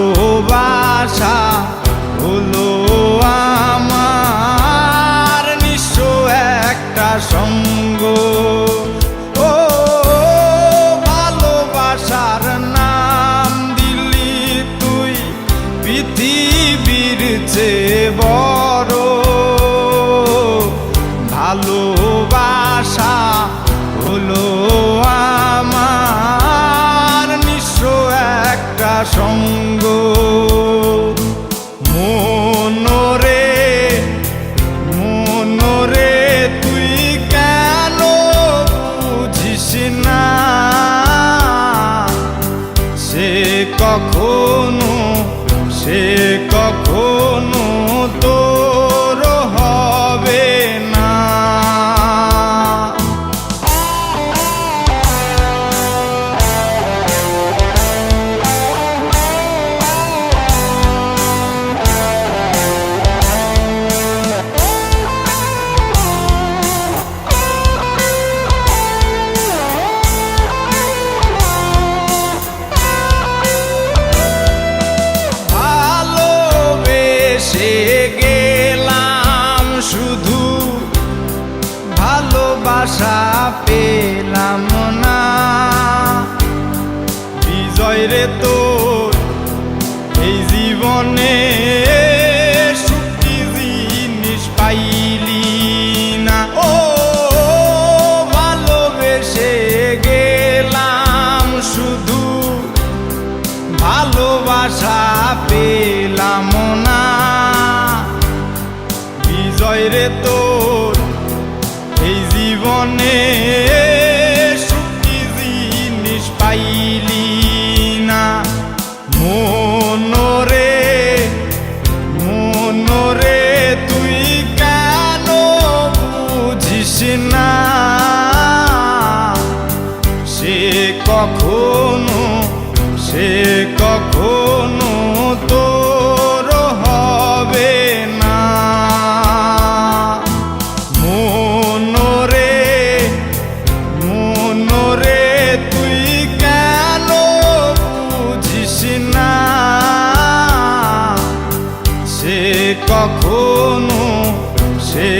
ভালোবাসা হলো আমার নিঃস্ব একটা সঙ্গ। ও, ভালোবাসার নাম দিলি তুই, পৃথিবীর চেয়ে বড়। ভালোবাসা হলো কখনো সে তোর এই জীবনে সুখী জিনিস পাইলি না। মনরে মনরে তুই কেন বুঝিস না? সে কখনো সে কখনো কখনো সে